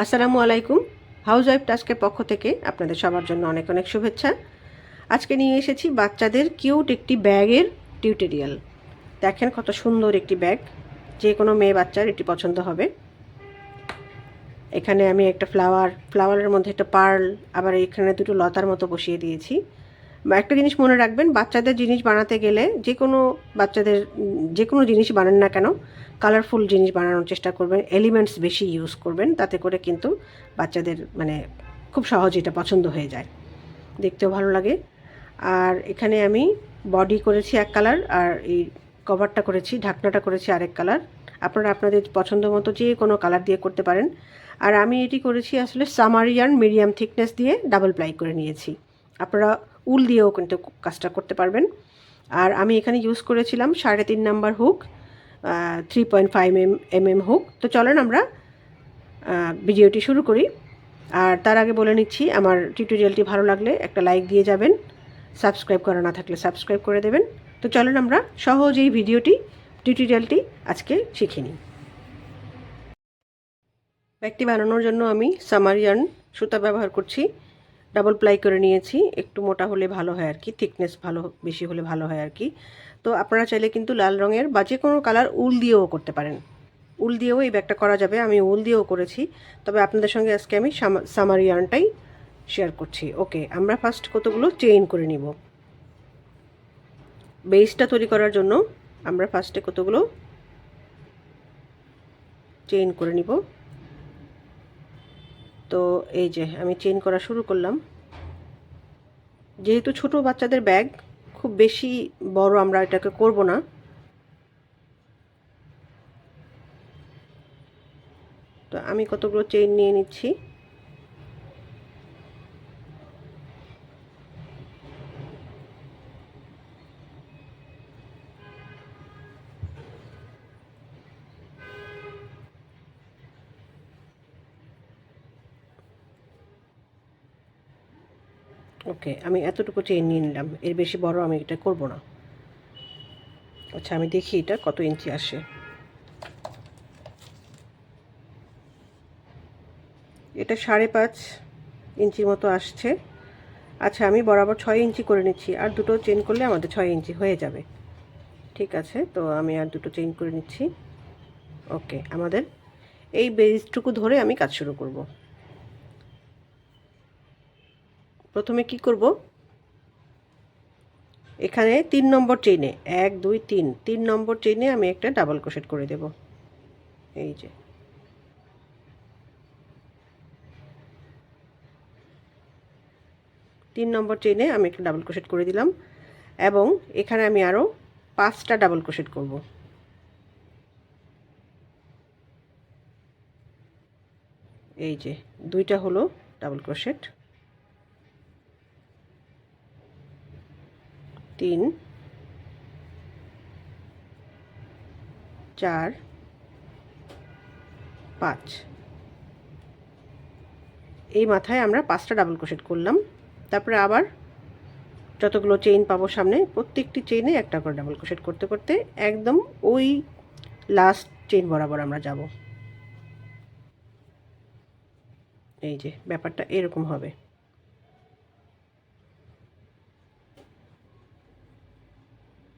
আসসালামু আলাইকুম। House wife টাস্কের পক্ষ থেকে আপনাদের সবার জন্য অনেক অনেক শুভেচ্ছা। আজকে নিয়ে এসেছি বাচ্চাদের কিউট একটি ব্যাগের টিউটোরিয়াল। দেখেন কত সুন্দর একটি ব্যাগ। যে কোনো মেয়ে বাচ্চার এটি পছন্দ হবে। এখানে আমি একটা ফ্লাওয়ার, ফ্লাওয়ারের মধ্যে একটা পার্ল, আবার এখানে দুটো লতার মতো বসিয়ে দিয়েছি। একটা জিনিস মনে রাখবেন, বাচ্চাদের জিনিস বানাতে গেলে যে কোনো বাচ্চাদের, যে কোনো জিনিস বানান না কেন কালারফুল জিনিস বানানোর চেষ্টা করবেন এলিমেন্টস বেশি ইউজ করবেন, তাতে করে কিন্তু বাচ্চাদের মানে খুব সহজে এটা পছন্দ হয়ে যায়। দেখতেও ভালো লাগে। আর এখানে আমি বডি করেছি এক কালার আর এই কভারটা করেছি, ঢাকনাটা করেছি আরেক কালার আপনারা আপনাদের পছন্দ মতো যে কোনো কালার দিয়ে করতে পারেন। আর আমি এটি করেছি আসলে সামারিয়ান মিডিয়াম থিকনেস দিয়ে ডাবল প্লাই করে নিয়েছি। আপনারা উল দিয়েও কিন্তু কাজটা করতে পারবেন। আর আমি এখানে ইউজ করেছিলাম সাড়ে তিন number hook three point five M M M hook তো চলেন আমরা ভিডিওটি শুরু করি। আর তার আগে বলে নিচ্ছি, আমার টিউটোরিয়ালটি ভালো লাগলে একটা লাইক দিয়ে যাবেন। সাবস্ক্রাইব করা না থাকলে সাবস্ক্রাইব করে দেবেন। তো চলেন আমরা সহজেই ভিডিওটি টিউটোরিয়ালটি আজকে শিখে নিই। ব্যাগটি বানানোর জন্য আমি সামারিয়ান সুতা ব্যবহার করছি। ডাবল প্লাই করে নিয়েছি, একটু মোটা হলে ভালো হয় আর কি থিকনেস ভালো, বেশি হলে ভালো হয় আর কি। তো আপনারা চাইলে কিন্তু লাল রঙের বা যে কোনো কালার উল দিয়েও করতে পারেন। উল দিয়েও এই ব্যাগটা করা যাবে। আমি উল দিয়েও করেছি। তবে আপনাদের সঙ্গে আজকে আমি সামারি সামারিয়ানটাই শেয়ার করছি। ওকে, আমরা ফার্স্ট কতগুলো চেইন করে নিব? বেসটা তৈরি করার জন্য আমরা ফার্স্টে কতগুলো চেইন করে নিব? তো এই যে, আমি চেইন করা শুরু করলাম। যেহেতু ছোট বাচ্চাদের ব্যাগ খুব বেশি বড় আমরা এটাকে করব না। তো আমি কতগুলো চেইন নিয়ে নিচ্ছি। ওকে, আমি এতটুকু চেইন নিয়ে নিলাম। এর বেশি বড় আমি এটা করব না। আচ্ছা আমি দেখি এটা কত ইঞ্চি আসে। এটা সাড়ে পাঁচ ইঞ্চির মতো আসছে। আচ্ছা আমি বরাবর ছয় ইঞ্চি করে নিচ্ছি। আর দুটো চেন করলে আমাদের ছয় ইঞ্চি হয়ে যাবে। ঠিক আছে, তো আমি আর দুটো চেইন করে নিচ্ছি। ওকে, আমাদের এই বেজটুকু ধরে আমি কাজ শুরু করব। প্রথমে কি করব? এখানে তিন নম্বর চেইনে এক, দুই, তিন। তিন নম্বর চেইনে আমি একটা ডাবল ক্রোশেট করে দেব। এই যে। তিন নম্বর চেইনে আমি একটা ডাবল ক্রোশেট করে দিলাম এবং এখানে আমি আরও পাঁচটা ডাবল ক্রোশেট করব। এই যে, দুইটা হলো ডাবল ক্রোশেট তিন, চার, পাঁচ। এই মাথায় আমরা পাঁচটা ডাবল ক্রোশেট করলাম। তারপরে আবার যতগুলো চেইন পাবো সামনে, প্রত্যেকটি চেইনে একটা করে ডাবল ক্রোশেট করতে করতে একদম ওই লাস্ট চেইন বরাবর আমরা যাব। এই যে, ব্যাপারটা এরকম হবে।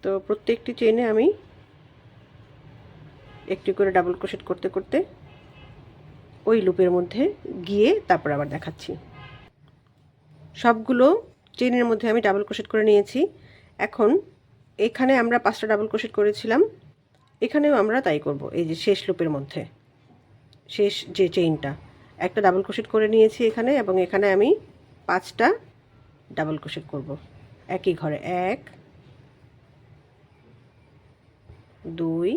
তো প্রত্যেকটি চেইনে আমি একটি করে ডাবল ক্রোশেট করতে করতে ওই লুপের মধ্যে গিয়ে তারপর আবার দেখাচ্ছি। সবগুলো চেইনের মধ্যে আমি ডাবল ক্রোশেট করে নিয়েছি। এখন এখানে আমরা পাঁচটা ডাবল ক্রোশেট করেছিলাম। এখানেও আমরা তাই করব, এই যে শেষ লুপের মধ্যে, শেষ যে চেইনটা একটা ডাবল ক্রোশেট করে নিয়েছি এখানে এবং এখানে আমি পাঁচটা ডাবল ক্রোশেট করব। একই ঘরে, এক দুই,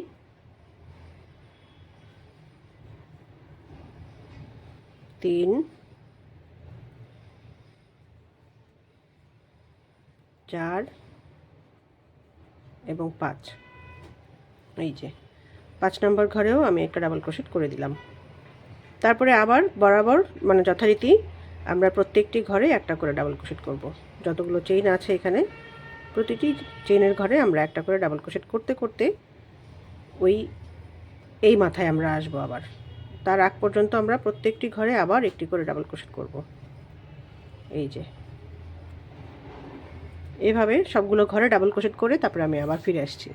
তিন, চার এবং পাঁচ। এই যে, পাঁচ নম্বর ঘরেও আমি একটা ডাবল ক্রোশেট করে দিলাম। তারপরে আবার বরাবর মানে যথারীতি আমরা প্রত্যেকটি ঘরে একটা করে ডাবল ক্রোশেট করব। যতগুলো চেইন আছে এখানে, প্রতিটি চেইনের ঘরে আমরা একটা করে ডাবল ক্রোশেট করতে করতে ওই, এই মাথায় আমরা আসব আবার। তার আগ পর্যন্ত আমরা প্রত্যেকটি ঘরে আবার একটি করে ডাবল ক্রোশেট করব। এই যে। এভাবে সবগুলো ঘরে ডাবল ক্রোশেট করে তারপরে আমি আবার ফিরে আসছি।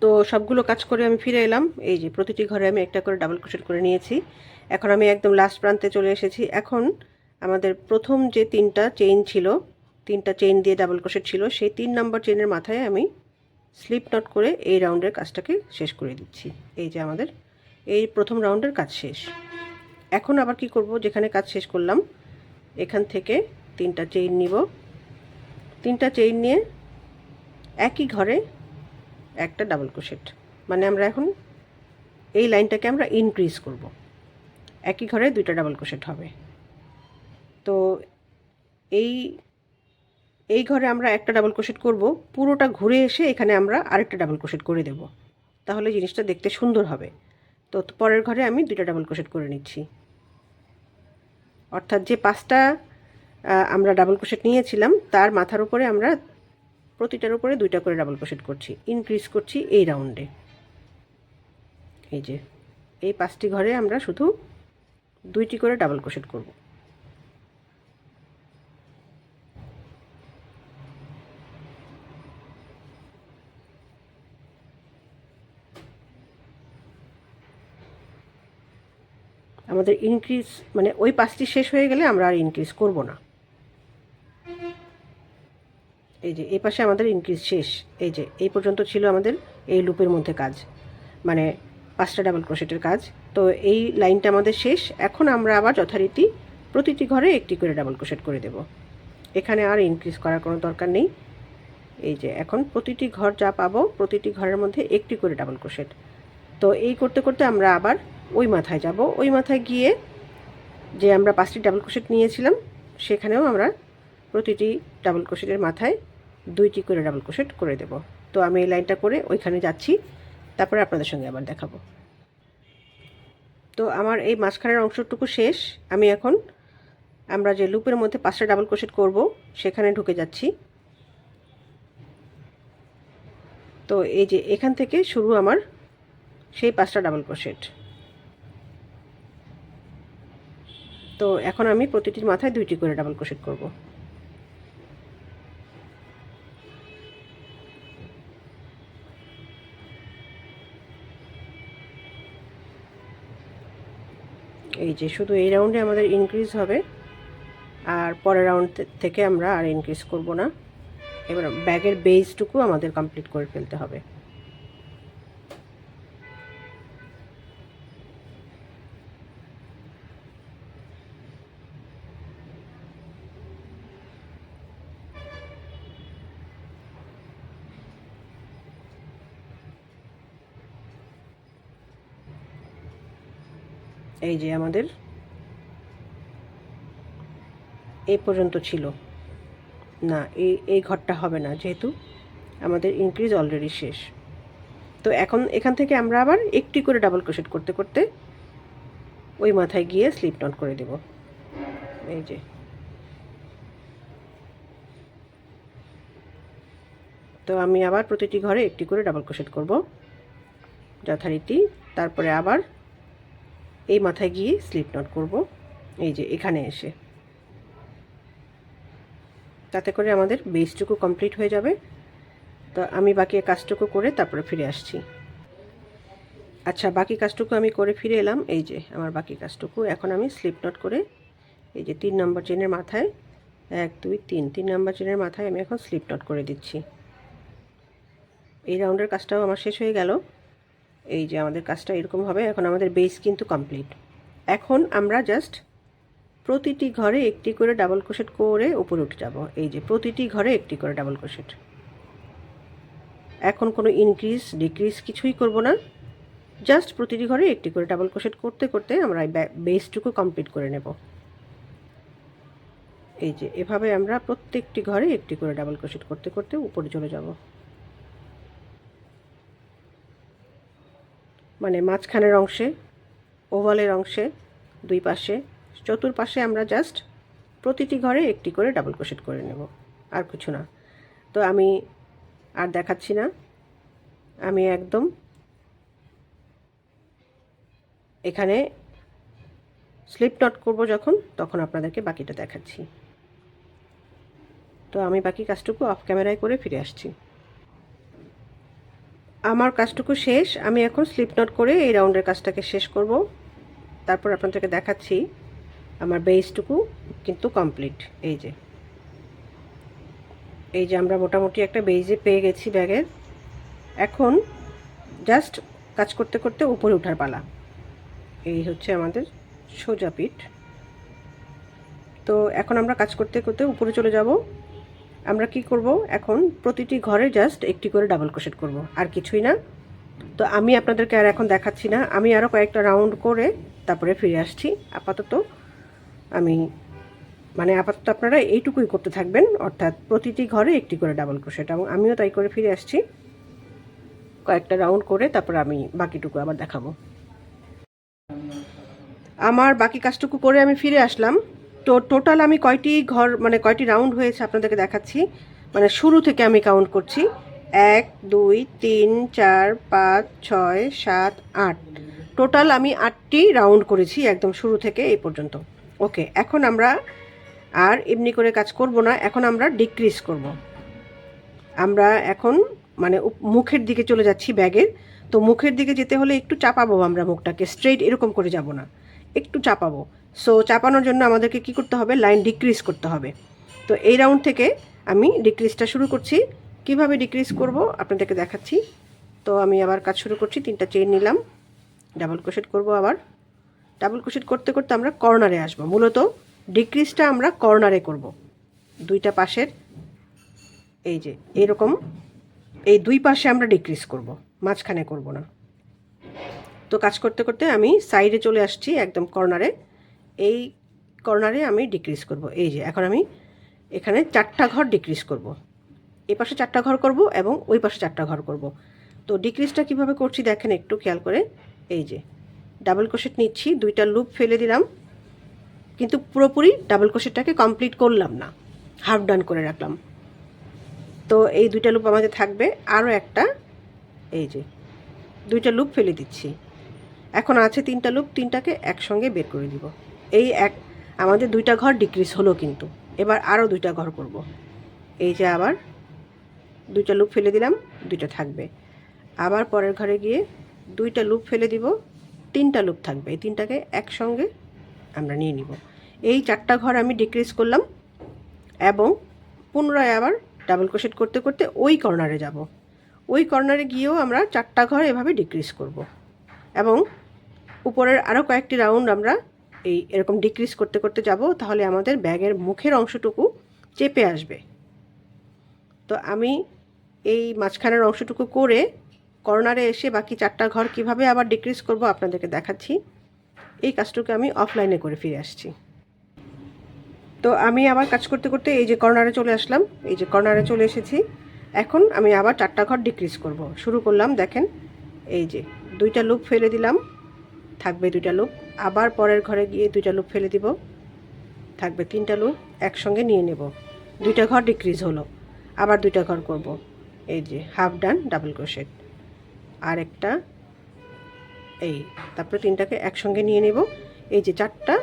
তো সবগুলো কাজ করে আমি ফিরে এলাম। এই যে প্রতিটি ঘরে আমি একটা করে ডাবল ক্রোশেট করে নিয়েছি। এখন আমি একদম লাস্ট প্রান্তে চলে এসেছি। এখন আমাদের প্রথম যে তিনটা চেইন ছিল, তিনটা চেইন দিয়ে ডাবল ক্রোশেট ছিল, সেই তিন নম্বর চেইনের মাথায় আমি স্লিপ নট করে এই রাউন্ডের কাজটাকে শেষ করে দিচ্ছি। এই যে আমাদের, এই প্রথম রাউন্ডের কাজ শেষ। এখন আবার কি করব? যেখানে কাজ শেষ করলাম, এখান থেকে তিনটা চেইন নিব। তিনটা চেইন নিয়ে একই ঘরে একটা ডাবল ক্রোশেট মানে আমরা এখন এই লাইনটাকে আমরা ইনক্রিজ করব। একই ঘরে দুইটা ডাবল ক্রোশেট হবে। তো এই এই ঘরে আমরা একটা ডাবল ক্রোশেট করব, পুরোটা ঘুরে এসে এখানে আমরা আরেকটা ডাবল ক্রোশেট করে দেব। তাহলে জিনিসটা দেখতে সুন্দর হবে। তো পরের ঘরে আমি দুইটা ডাবল ক্রোশেট করে নিচ্ছি। অর্থাৎ যে পাঁচটা আমরা ডাবল ক্রোশেট নিয়েছিলাম, তার মাথার উপরে আমরা প্রতিটার উপরে দুইটা করে ডাবল ক্রোশেট করছি। ইনক্রিজ করছি এই রাউন্ডে এই যে, এই পাঁচটি ঘরে আমরা শুধু দুইটি করে ডাবল ক্রোশেট করব। আমাদের ইনক্রিজ মানে ওই পাঁচটি শেষ হয়ে গেলে আমরা আর ইনক্রিজ করব না। এই যে, এই পাশে আমাদের ইনক্রিজ শেষ। এই যে, এই পর্যন্ত ছিল আমাদের এই লুপের মধ্যে কাজ। মানে পাঁচটা ডাবল ক্রোশেটের কাজ। তো এই লাইনটা আমাদের শেষ। এখন আমরা আবার যথারীতি প্রতিটি ঘরে একটি করে ডাবল ক্রোশেট করে দেব। এখানে আর ইনক্রিজ করার কোনো দরকার নেই। এই যে, এখন প্রতিটি ঘর যা পাবো, প্রতিটি ঘরের মধ্যে একটি করে ডাবল ক্রোশেট তো এই করতে করতে আমরা আবার ওই মাথায় যাব। ওই মাথায় গিয়ে যে আমরা পাঁচটি ডাবল ক্রোশেট নিয়েছিলাম, সেখানেও আমরা প্রতিটি ডাবল ক্রোশেটের মাথায় দুইটি করে ডাবল ক্রোশেট করে দেব। তো আমি এই লাইনটা করে ওইখানে যাচ্ছি, তারপরে আপনাদের সঙ্গে আবার দেখাবো। তো আমার এই মাঝখানের অংশটুকু শেষ। আমি এখন আমরা যে লুপের মধ্যে পাঁচটা ডাবল ক্রোশেট করব, সেখানে ঢুকে যাচ্ছি। তো এই যে এখান থেকে শুরু আমার সেই পাঁচটা ডাবল ক্রোশেট তো এখন আমি প্রতিটির মাথায় দুইটি করে ডাবল ক্রোশেট করব। এই যে শুধু এই রাউন্ডে আমাদের ইনক্রিজ হবে, আর পরের রাউন্ড থেকে আমরা আর ইনক্রিজ করব না। এবার ব্যাগের বেসটুকু আমাদের কমপ্লিট করে ফেলতে হবে। এই যে আমাদের এই পর্যন্ত ছিল। না এই এই ঘরটা হবে না, যেহেতু আমাদের ইনক্রিজ অলরেডি শেষ। তো এখন এখান থেকে আমরা আবার একটি করে ডাবল ক্রোশেট করতে করতে ওই মাথায় গিয়ে স্লিপ নট করে দেব। এই যে। তো আমি আবার প্রতিটি ঘরে একটি করে ডাবল ক্রোশেট করব। যথারীতি তারপরে আবার এই মাথায় গিয়ে স্লিপ নট করব। এই যে এখানে এসে। তাতে করে আমাদের বেসটুকু কমপ্লিট হয়ে যাবে। তো আমি বাকি কাজটুকু করে তারপরে ফিরে আসছি। আচ্ছা বাকি কাজটুকু আমি করে ফিরে এলাম। এই যে আমার বাকি কাজটুকু। এখন আমি স্লিপ নট করে এই যে তিন নম্বর চেনের মাথায়, এক, দুই, তিন তিন নম্বর চেনের মাথায় আমি এখন স্লিপ নট করে দিচ্ছি। এই রাউন্ডের কাজটাও আমার শেষ হয়ে গেল। এই যে আমাদের কাজটা এরকম হবে, এখন আমাদের বেস কিন্তু কমপ্লিট এখন আমরা জাস্ট প্রতিটি ঘরে একটি করে ডাবল ক্রোশেট করে উপরে উঠে যাব। এই যে প্রতিটি ঘরে একটি করে ডাবল ক্রোশেট এখন কোনো ইনক্রিজ ডিক্রিজ কিছুই করব না। জাস্ট প্রতিটি ঘরে একটি করে ডাবল ক্রোশেট করতে করতে আমরা এই বেসটুকু কমপ্লিট করে নেব। এই যে এভাবে আমরা প্রত্যেকটি ঘরে একটি করে ডাবল ক্রোশেট করতে করতে উপরে চলে যাব। মানে মাঝখানের অংশে, ওভালের অংশে, দুই পাশে, চতুর্পাশে আমরা জাস্ট প্রতিটি ঘরে একটি করে ডাবল ক্রোশেট করে নেব, আর কিছু না। তো আমি আর দেখাচ্ছি না। আমি একদম এখানে স্লিপ নট করব যখন, তখন আপনাদেরকে বাকিটা দেখাচ্ছি। তো আমি বাকি কাজটুকু অফ ক্যামেরায় করে ফিরে আসছি। আমার কাজটুকু শেষ। আমি এখন স্লিপ নট করে এই রাউন্ডের কাজটাকে শেষ করব। তারপর আপনাদেরকে দেখাচ্ছি আমার বেসটুকু কিন্তু কমপ্লিট এই যে। এই যে আমরা মোটামুটি একটা বেজে পেয়ে গেছি ব্যাগের। এখন জাস্ট কাজ করতে করতে উপরে ওঠার পালা। এই হচ্ছে আমাদের সোজা পিঠ। তো এখন আমরা কাজ করতে করতে উপরে চলে যাব। আমরা কি করব? এখন প্রতিটি ঘরে জাস্ট একটি করে ডাবল ক্রোশেট করব, আর কিছুই না। তো আমি আপনাদেরকে আর এখন দেখাচ্ছি না। আমি আরও কয়েকটা রাউন্ড করে তারপরে ফিরে আসছি। আপাতত আমি মানে আপাতত আপনারা এইটুকুই করতে থাকবেন, অর্থাৎ প্রতিটি ঘরে একটি করে ডাবল ক্রোশেট এবং আমিও তাই করে ফিরে আসছি। কয়েকটা রাউন্ড করে তারপর আমি বাকিটুকু আবার দেখাবো। আমার বাকি কাজটুকু করে আমি ফিরে আসলাম। তো টোটাল আমি কয়টি ঘর মানে কয়টি রাউন্ড হয়েছে আপনাদেরকে দেখাচ্ছি। মানে শুরু থেকে আমি কাউন্ট করছি। এক, দুই, তিন, চার, পাঁচ, ছয়, সাত, আট। টোটাল আমি আটটি রাউন্ড করেছি একদম শুরু থেকে এই পর্যন্ত। ওকে এখন আমরা আর এমনি করে কাজ করব না। এখন আমরা ডিক্রিজ করব। আমরা এখন মানে মুখের দিকে চলে যাচ্ছি ব্যাগের। তো মুখের দিকে যেতে হলে একটু চাপাবো আমরা মুখটাকে। স্ট্রেইট এরকম করে যাব না। একটু চাপাবো। সো চাপানোর জন্য আমাদেরকে কি করতে হবে? লাইন ডিক্রিজ করতে হবে। তো এই রাউন্ড থেকে আমি ডিক্রিজটা শুরু করছি। কীভাবে ডিক্রিজ করব? আপনাদেরকে দেখাচ্ছি। তো আমি আবার কাজ শুরু করছি। তিনটা চেইন নিলাম। ডাবল ক্রোশেট করব আবার। ডাবল ক্রোশেট করতে করতে আমরা কর্নারে আসব। মূলত ডিক্রিজটা আমরা কর্নারে করব। দুইটা পাশের। এই যে, এরকম। এই দুই পাশে আমরা ডিক্রিজ করব। মাঝখানে করব না। তো কাজ করতে করতে আমি সাইডে চলে আসছি একদম কর্নারে এই কর্নারে আমি ডিক্রিজ করব। এই যে, এখন আমি এখানে চারটা ঘর ডিক্রিজ করব। এই পাশে চারটা ঘর করব এবং ওই পাশে চারটা ঘর করব। তো ডিক্রিজটা কীভাবে করছি দেখেন একটু খেয়াল করে। এই যে ডাবল ক্রোশেট নিচ্ছি, দুইটা লুপ ফেলে দিলাম। কিন্তু পুরোপুরি ডাবল ক্রোশেটটাকে কমপ্লিট করলাম না। হাফ ডান করে রাখলাম। তো এই দুইটা লুপ আমাদের থাকবে। আরও একটা, এই যে, দুইটা লুপ ফেলে দিচ্ছি। এখন আছে তিনটা লুপ তিনটাকে একসঙ্গে বের করে দিব। এই এক, আমাদের দুইটা ঘর ডিক্রিজ হলো কিন্তু। এবার আরও দুইটা ঘর করব। এই যে আবার, দুইটা লুপ ফেলে দিলাম, দুইটা থাকবে। আবার পরের ঘরে গিয়ে দুইটা লুপ ফেলে দিব, তিনটা লুপ থাকবে। এই তিনটাকে একসঙ্গে আমরা নিয়ে নিব। এই চারটা ঘর আমি ডিক্রিজ করলাম এবং পুনরায় আবার ডাবল ক্রোশেট করতে করতে ওই কর্নারে যাব। ওই কর্নারে গিয়েও আমরা চারটা ঘর এভাবে ডিক্রিজ করব। এবং উপরের আরও কয়েকটি রাউন্ড আমরা এই এরকম ডিক্রিজ করতে করতে যাব, তাহলে আমাদের ব্যাগের মুখের অংশটুকু চেপে আসবে। তো আমি এই মাঝখানের অংশটুকু করে কর্নারে এসে বাকি চারটা ঘর কীভাবে আবার ডিক্রিজ করব আপনাদেরকে দেখাচ্ছি। এই কাজটুকু আমি অফলাইনে করে ফিরে আসছি। তো আমি আবার কাজ করতে করতে এই যে কর্নারে চলে আসলাম, এই যে কর্নারে চলে এসেছি। এখন আমি আবার চারটা ঘর ডিক্রিজ করব। শুরু করলাম, দেখেন, এই যে দুইটা লুপ ফেলে দিলাম। থাকবে দুইটা লুপ। আবার পরের ঘরে গিয়ে দুইটা লুপ ফেলে দিব। থাকবে তিনটা লুপ, একসঙ্গে নিয়ে নেব। দুইটা ঘর ডিক্রিজ হলো। আবার দুইটা ঘর করব। এই যে হাফ ডান ডাবল ক্রোশেট আর একটা এই, তারপরে তিনটাকে একসঙ্গে নিয়ে নেব। এই যে চারটা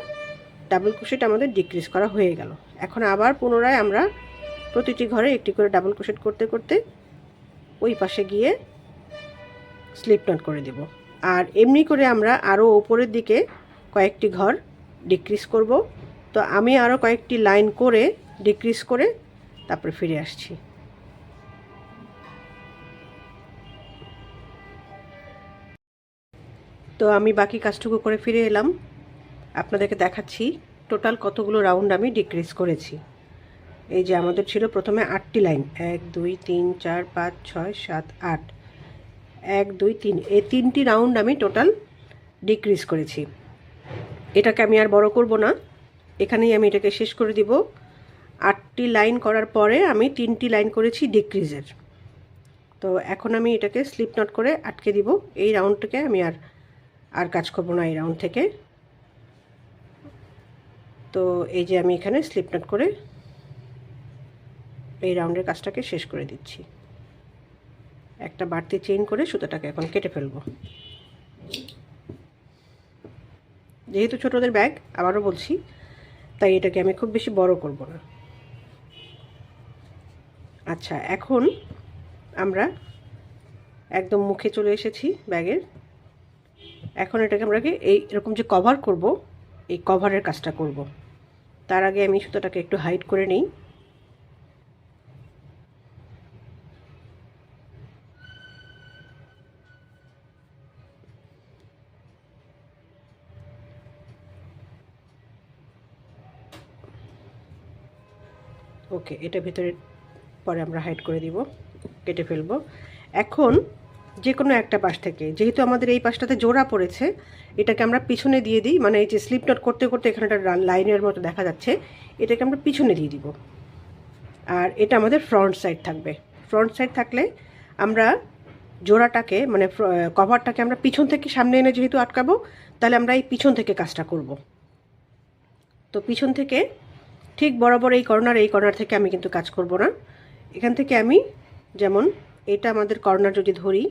ডাবল ক্রোশেট আমাদের ডিক্রিজ করা হয়ে গেল। এখন আবার পুনরায় আমরা প্রতিটি ঘরে একটি করে ডাবল ক্রোশেট করতে করতে ওই পাশে গিয়ে স্লিপ নট করে দেব। আর এমনি করে আমরা আরও ওপরের দিকে কয়েকটি ঘর ডিক্রিজ করব। তো আমি আরও কয়েকটি লাইন করে ডিক্রিজ করে তারপরে ফিরে আসছি। তো আমি বাকি কাজটুকু করে ফিরে এলাম। আপনাদেরকে দেখাচ্ছি টোটাল কতগুলো রাউন্ড আমি ডিক্রিজ করেছি। এই যে আমাদের ছিল প্রথমে আটটি লাইন এক, দুই, তিন, চার, পাঁচ, ছয়, সাত, আট। এক, দুই, তিন। এই তিনটি রাউন্ড আমি টোটাল ডিক্রিজ করেছি। এটাকে আমি আর বড় করব না। এখানেই আমি এটাকে শেষ করে দিব। আটটি লাইন করার পরে আমি তিনটি লাইন করেছি ডিক্রিজের তো এখন আমি এটাকে স্লিপ নট করে আটকে দিব। এই রাউন্ডটাকে আমি আর আর কাজ করব না এই রাউন্ড থেকে। তো এই যে আমি এখানে স্লিপ নট করে এই রাউন্ডের কাজটাকে শেষ করে দিচ্ছি। একটা বাড়তি চেইন করে সুতোটাকে এখন কেটে ফেলব। যেহেতু ছোটদের ব্যাগ আবারও বলছি, তাই এটাকে আমি খুব বেশি বড় করব না। আচ্ছা এখন আমরা একদম মুখে চলে এসেছি ব্যাগের এখন এটাকে আমরা এই এরকম যে কভার করব, এই কভারের কাজটা করব। তার আগে আমি সুতোটাকে একটু হাইট করে নিই। ওকে, এটা ভেতরে পরে আমরা হাইড করে দিব, কেটে ফেলব। এখন যে কোনো একটা পাশ থেকে, যেহেতু আমাদের এই পাশটাতে জোড়া পড়েছে, এটাকে আমরা পিছনে দিয়ে দিই মানে এই যে স্লিপ নট করতে করতে এখানে একটা লাইনের মতো দেখা যাচ্ছে, এটাকে আমরা পিছনে দিয়ে দিব। আর এটা আমাদের ফ্রন্ট সাইড থাকবে। ফ্রন্ট সাইড থাকলে আমরা জোড়াটাকে মানে কভারটাকে আমরা পিছন থেকে সামনে এনে যেহেতু আটকাবো, তাহলে আমরা এই পিছন থেকে কাজটা করব। তো পিছন থেকে ঠিক বরাবর এই কর্নার এই কর্নার থেকে আমি কিন্তু কাজ করব না। এখান থেকে আমি যেমন এটা আমাদের কর্নার যদি ধরি,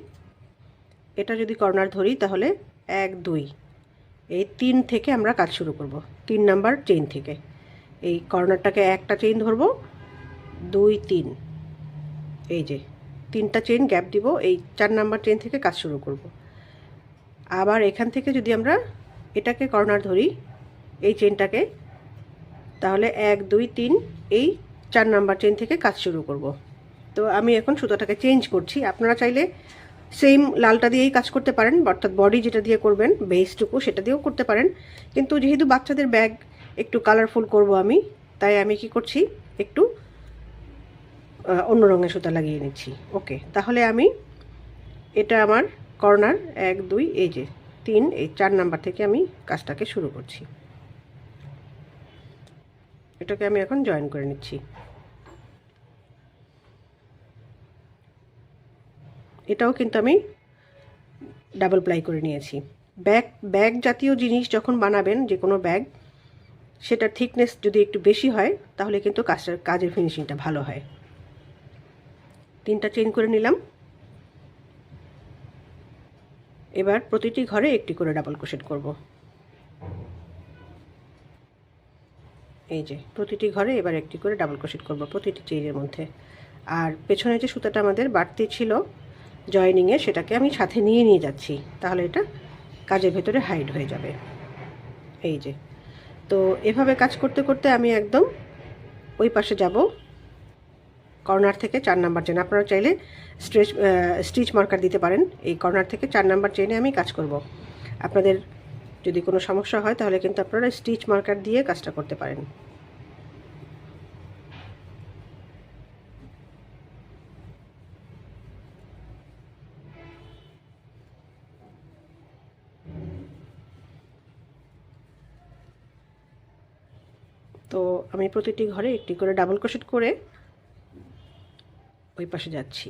এটা যদি কর্নার ধরি তাহলে এক, দুই। এই তিন থেকে আমরা কাজ শুরু করব। তিন নাম্বার চেইন থেকে। এই কর্নারটাকে একটা চেইন ধরবো, দুই, তিন। এই যে, তিনটা চেইন গ্যাপ দিব, এই চার নাম্বার চেইন থেকে কাজ শুরু করব। আবার এখান থেকে যদি আমরা এটাকে কর্নার ধরি, এই চেনটাকে তাহলে এক, দুই, তিন, এই চার নাম্বার চেন থেকে কাজ শুরু করব। তো আমি এখন সুতোটাকে চেঞ্জ করছি। আপনারা চাইলে সেম লালটা দিয়েই কাজ করতে পারেন, অর্থাৎ বডি যেটা দিয়ে করবেন বেসটুকু সেটা দিয়েও করতে পারেন। কিন্তু যেহেতু বাচ্চাদের ব্যাগ একটু কালারফুল করব আমি, তাই আমি কি করছি, একটু অন্য রঙের সুতা লাগিয়ে নিচ্ছি। ওকে তাহলে আমি এটা আমার কর্নার এক, দুই, এই যে, তিন, এই চার নাম্বার থেকে আমি কাজটাকে শুরু করছি। এটাকে আমি এখন জয়েন করে নিচ্ছি। এটাও কিন্তু আমি ডাবল প্লাই করে নিয়েছি। ব্যাগ ব্যাগ জাতীয় জিনিস যখন বানাবেন, যে কোনো ব্যাগ সেটার থিকনেস যদি একটু বেশি হয়, তাহলে কিন্তু কাজটার, কাজের ফিনিশিংটা ভালো হয়। তিনটা চেন করে নিলাম। এবার প্রতিটি ঘরে একটি করে ডাবল ক্রোশেট করব। এই যে, প্রতিটি ঘরে এবার একটি করে ডাবল ক্রোশেট করব প্রতিটি চেইনের মধ্যে। আর পেছনে যে সুতাটা আমাদের বাড়তি ছিল জয়নিংয়ে সেটাকে আমি সাথে নিয়ে নিয়ে যাচ্ছি। তাহলে এটা কাজের ভেতরে হাইড হয়ে যাবে। এই যে, তো এভাবে কাজ করতে করতে আমি একদম ওই পাশে যাব। কর্নার থেকে চার নাম্বার চেন আপনারা চাইলে স্ট্রেচ স্টিচ মার্কার দিতে পারেন। এই কর্নার থেকে চার নাম্বার চেনে আমি কাজ করব। আপনাদের যদি কোনো সমস্যা হয়, তাহলে কিন্তু আপনারা স্টিচ মার্কার দিয়ে কাজটা করতে পারেন। তো আমি প্রতিটি ঘরে একটি করে ডাবল ক্রোশেট করে ওই পাশে যাচ্ছি।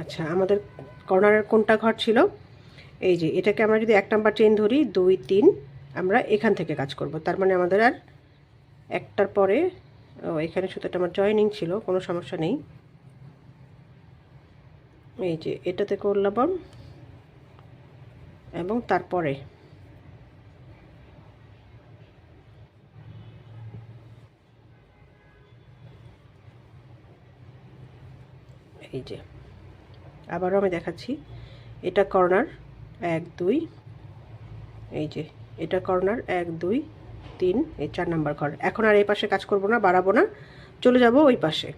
আচ্ছা আমাদের কর্নারের কোনটা ঘর ছিল? এই যে, এটাকে আমরা যদি এক নাম্বার চেন ধরি, দুই, তিন, আমরা এখান থেকে কাজ করব। তার মানে আমাদের আর একটার পরে, ও, এখানে সুতোটা আমার জয়নিং ছিল, কোনো সমস্যা নেই। এই যে, এটাতে করলাম এবং তারপরে। এই যে। আবারও আমি দেখাচ্ছি। এটা কর্নার, এক, দুই। এই যে, এটা কর্নার, এক, দুই, তিন, এই চার নাম্বার ঘর। এখন আর এই পাশে কাজ করব না, বাড়াবো না। চলে যাব ওই পাশে।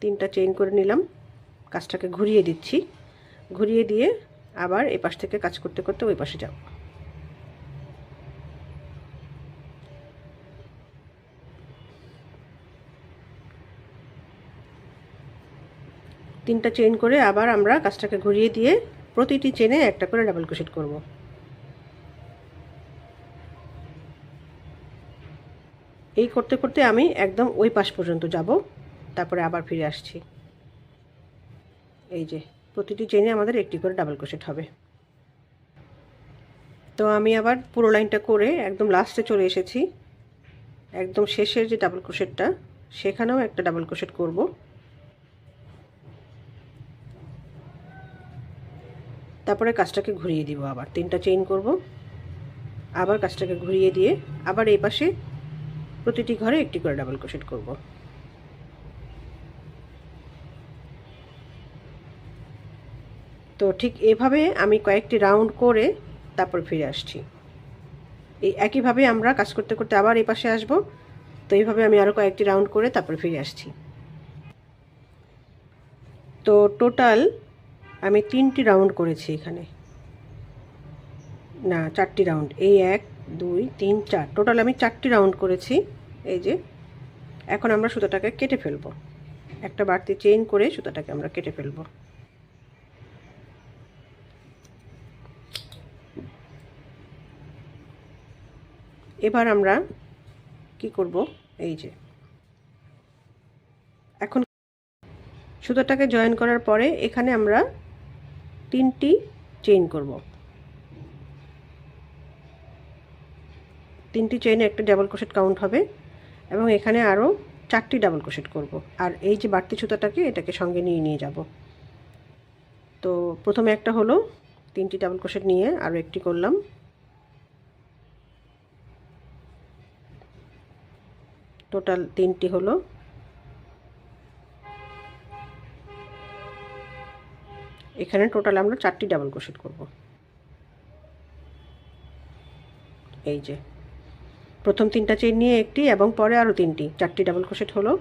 তিনটা চেইন করে নিলাম। কাজটাকে ঘুরিয়ে দিচ্ছি। ঘুরিয়ে দিয়ে আবার এই পাশ থেকে কাজ করতে করতে ওই পাশে যাব। তিনটা চেইন করে আবার আমরা কাজটাকে ঘুরিয়ে দিয়ে প্রতিটি চেনে একটা করে ডাবল ক্রোশেট করব। এই করতে করতে আমি একদম ওই পাশ পর্যন্ত যাব, তারপরে আবার ফিরে আসছি। এই যে, প্রতিটি চেনে আমাদের একটি করে ডাবল ক্রোশেট হবে। তো আমি আবার পুরো লাইনটা করে একদম লাস্টে চলে এসেছি। একদম শেষের যে ডাবল ক্রোশেটটা সেখানেও একটা ডাবল ক্রোশেট করব। তারপরে কাজটাকে ঘুরিয়ে দিব আবার। তিনটা চেইন করব। আবার কাজটাকে ঘুরিয়ে দিয়ে আবার এই পাশে প্রতিটি ঘরে একটি করে ডাবল ক্রোশেট করব। তো ঠিক এভাবে আমি কয়েকটি রাউন্ড করে তারপর ফিরে আসছি। এই একইভাবে আমরা কাজ করতে করতে আবার এই পাশে আসব। তো এইভাবে আমি আরও কয়েকটি রাউন্ড করে তারপর ফিরে আসছি। তো টোটাল আমি তিনটি রাউন্ড করেছি এখানে। না, চারটি রাউন্ড। এই এক, দুই, তিন, চার। টোটাল আমি চারটি রাউন্ড করেছি। এই যে, এখন আমরা সুতোটাকে কেটে ফেলব। একটা বাড়তি চেইন করে সুতোটাকে আমরা কেটে ফেলব। এবার আমরা কি করব? এই যে, এখন সুতোটাকে জয়েন করার পরে এখানে আমরা তিনটি চেইন করব। তিনটি চেইনে একটা ডাবল ক্রোশেট কাউন্ট হবে এবং এখানে আরও চারটি ডাবল ক্রোশেট করব। আর এই যে বাড়তি সুতোটাকে এটাকে সঙ্গে নিয়ে নিয়ে যাব। তো প্রথমে একটা হলো তিনটি ডাবল ক্রোশেট নিয়ে আরও একটি করলাম। টোটাল তিনটি হলো এখানে টোটাল আমরা চারটি ডাবল ক্রোশেট করব। এই যে, প্রথম তিনটা চেন নিয়ে একটি এবং পরে আরও তিনটি, চারটি ডাবল ক্রোশেট হলো।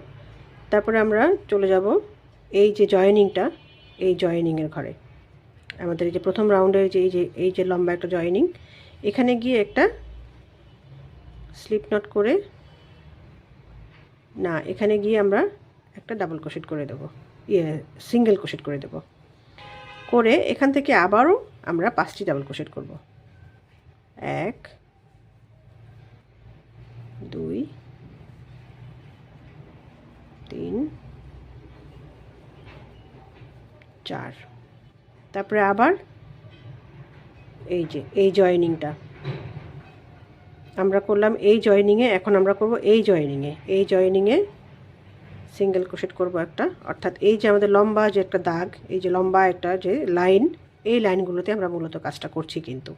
তারপরে আমরা চলে যাব এই যে জয়েনিংটা এই জয়েনিংয়ের ঘরে। আমাদের এই যে প্রথম রাউন্ডের যে, এই যে এই যে লম্বা একটা জয়েনিং এখানে গিয়ে একটা স্লিপ নট করে, না, এখানে গিয়ে আমরা একটা ডাবল ক্রোশেট করে দেবো। ইয়ে সিঙ্গেল ক্রোশেট করে দেব। করে এখান থেকে আবারও আমরা পাঁচটি ডাবল ক্রোশেট করব। এক, দুই, তিন, চার। তারপরে আবার এই যে, এই জয়েনিংটা। আমরা করলাম এই জয়েনিংয়ে, এখন আমরা করব এই জয়েনিংয়ে। এই জয়েনিংয়ে সিঙ্গেল ক্রোশেট করব একটা। অর্থাৎ এই যে আমাদের লম্বা যে একটা দাগ, এই যে লম্বা একটা যে লাইন এই লাইনগুলোতে আমরা মূলত কাজটা করছি কিন্তু।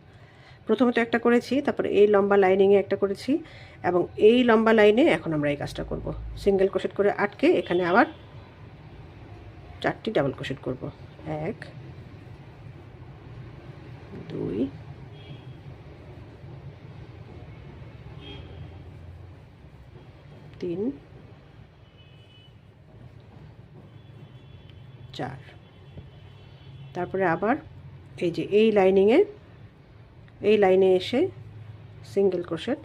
প্রথমত একটা করেছি, তারপরে এই লম্বা লাইনিংয়ে একটা করেছি, এবং এই লম্বা লাইনে এখন আমরা এই কাজটা করব। সিঙ্গেল ক্রোশেট করে আটকে এখানে আবার চারটি ডাবল ক্রোশেট করব। এক, দুই, তিন চার। তারপরে আবার এই যে এই লাইনিংয়ে, এই লাইনে এসে সিঙ্গেল ক্রোশেট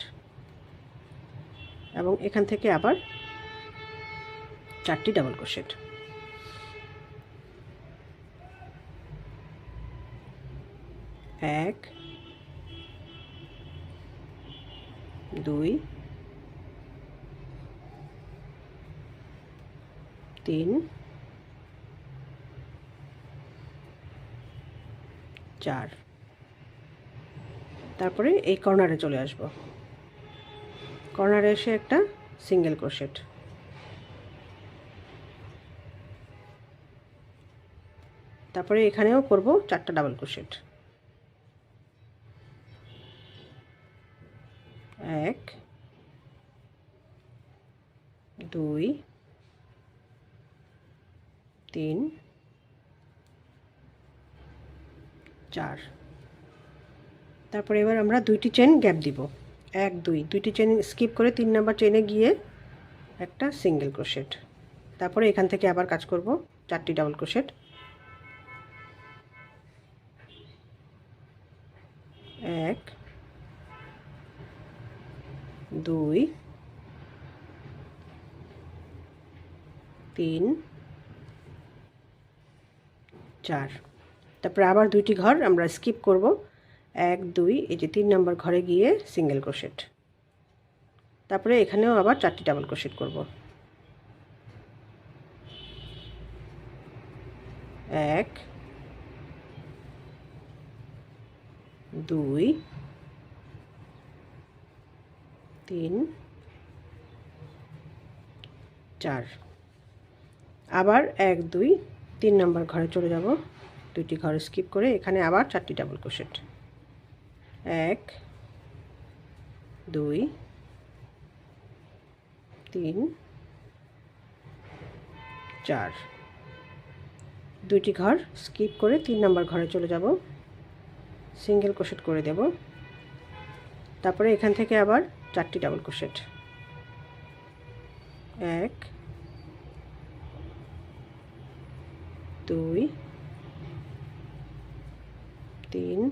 এবং এখান থেকে আবার চারটি ডাবল ক্রোশেট এক, দুই, তিন চার। তারপরে এই কর্নারে চলে আসব। কর্নারে এসে একটা সিঙ্গেল ক্রোশেট। তারপরে এখানেও করব চারটা ডাবল ক্রোশেট। তারপরে এবার আমরা দুইটি চেন গ্যাপ দিব। এক, দুই। দুইটি চেন স্কিপ করে তিন নাম্বার চেনে গিয়ে একটা সিঙ্গেল ক্রোশেট তারপরে এখান থেকে আবার কাজ করব চারটি ডাবল ক্রোশেট এক, দুই, তিন, চার। তারপরে আবার দুইটি ঘর আমরা স্কিপ করব। এক, দুই, এই যে তিন নম্বর ঘরে গিয়ে সিঙ্গেল ক্রোশেট তারপরে এখানেও আবার চারটি ডাবল ক্রোশেট করব। এক, দুই, তিন, চার। আবার এক, দুই, তিন নম্বর ঘরে চলে যাব। দুইটি ঘর স্কিপ করে এখানে আবার চারটি ডাবল ক্রোশেট এক, দুই, তিন, চার। দুইটি ঘর, স্কিপ করে তিন নম্বর ঘরে চলে যাব। সিঙ্গেল ক্রোশেট করে দেব। তারপরে এখান থেকে আবার চারটি ডাবল ক্রোশেট। এক, দুই, তিন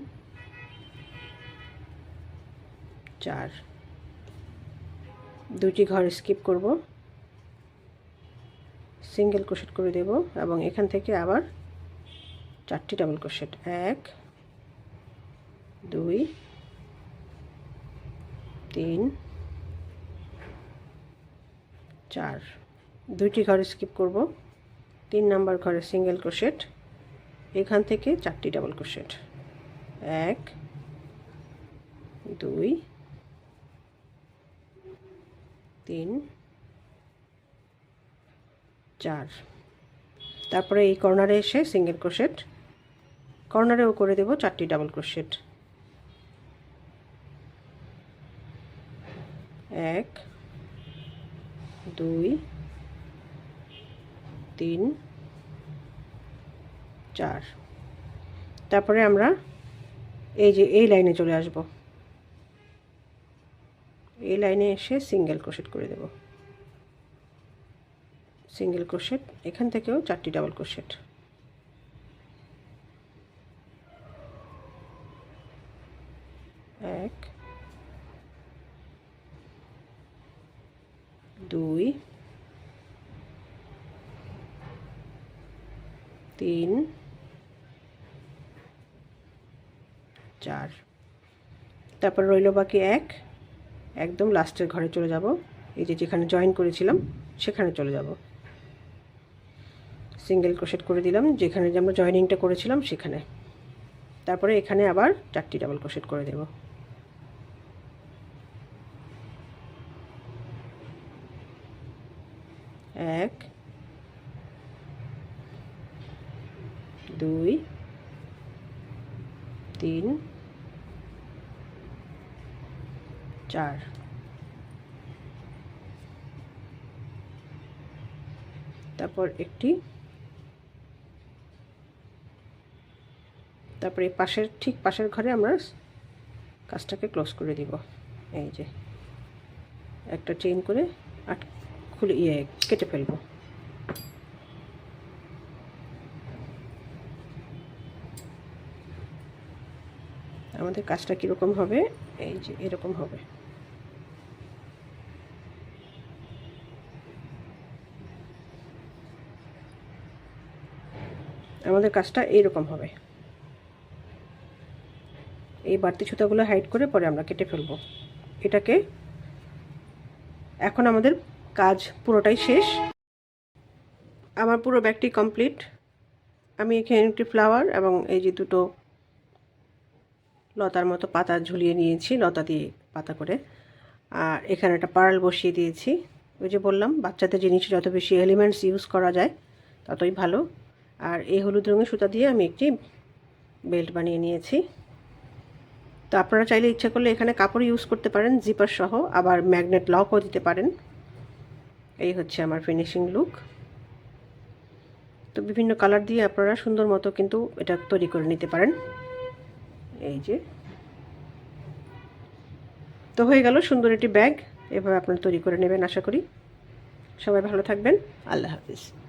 চার। দুটি ঘর স্কিপ করব। সিঙ্গেল ক্রোশেট করে দেব এবং এখান থেকে আবার চারটি ডাবল ক্রোশেট এক, দুই, তিন, চার। দুইটি ঘর স্কিপ করব। তিন নাম্বার ঘরে সিঙ্গেল ক্রোশেট এখান থেকে চারটি ডাবল ক্রোশেট এক, দুই তিন, চার। তারপরে এই কর্নারে এসে সিঙ্গেল ক্রোশেট কর্নারেও করে দেব চারটি ডাবল ক্রোশেট এক, দুই, তিন, চার। তারপরে আমরা এই যে এই লাইনে চলে আসব। এই লাইনে এসে সিঙ্গেল ক্রোশেট করে দেব। সিঙ্গেল ক্রোশেট, এখান থেকেও চারটি ডাবল ক্রোশেট। এক, দুই, তিন, চার। তারপর রইল বাকি এক। একদম লাস্টের ঘরে চলে যাব। এই যে যেখানে জয়েন করেছিলাম, সেখানে চলে যাব। সিঙ্গেল ক্রোশেট করে দিলাম, যেখানে যে আমরা জয়েনিংটা করেছিলাম, সেখানে। তারপরে এখানে আবার চারটি ডাবল ক্রোশেট করে দেব। এক, দুই, তিন চার। তারপর একটি। তারপরে পাশের, ঠিক পাশের ঘরে আমরা কাজটাকে ক্লোজ করে দিব। এই যে, একটা চেইন করে আট খুলে ইয়ে কেটে ফেলব। আমাদের কাজটা কীরকম হবে? এই যে, এরকম হবে। আমাদের কাজটা এইরকম হবে। এই বাড়তি সুতাগুলো হাইড করে পরে আমরা কেটে ফেলব। এটাকে এখন আমাদের কাজ পুরোটাই শেষ। আমার পুরো ব্যাগটি কমপ্লিট আমি এখানে একটি ফ্লাওয়ার এবং এই যে দুটো লতার মতো পাতা ঝুলিয়ে নিয়েছি, লতা দিয়ে পাতা করে। আর এখানে একটা পার্ল বসিয়ে দিয়েছি। ওই যে বললাম, বাচ্চাদের জিনিস যত বেশি এলিমেন্টস ইউজ করা যায়, ততই ভালো। আর এই হলুদ রঙের সুতা দিয়ে আমি একটি বেল্ট বানিয়ে নিয়েছি। তো আপনারা চাইলে ইচ্ছা করলে এখানে কাপড় ইউজ করতে পারেন জিপার সহ, আবার ম্যাগনেট লকও দিতে পারেন। এই হচ্ছে আমার ফিনিশিং লুক তো বিভিন্ন কালার দিয়ে আপনারা সুন্দর মতো কিন্তু এটা তৈরি করে নিতে পারেন। এই যে। তো হয়ে গেল সুন্দর একটি ব্যাগ এভাবে আপনারা তৈরি করে নেবেন, আশা করি। সবাই ভালো থাকবেন। আল্লাহ হাফিজ।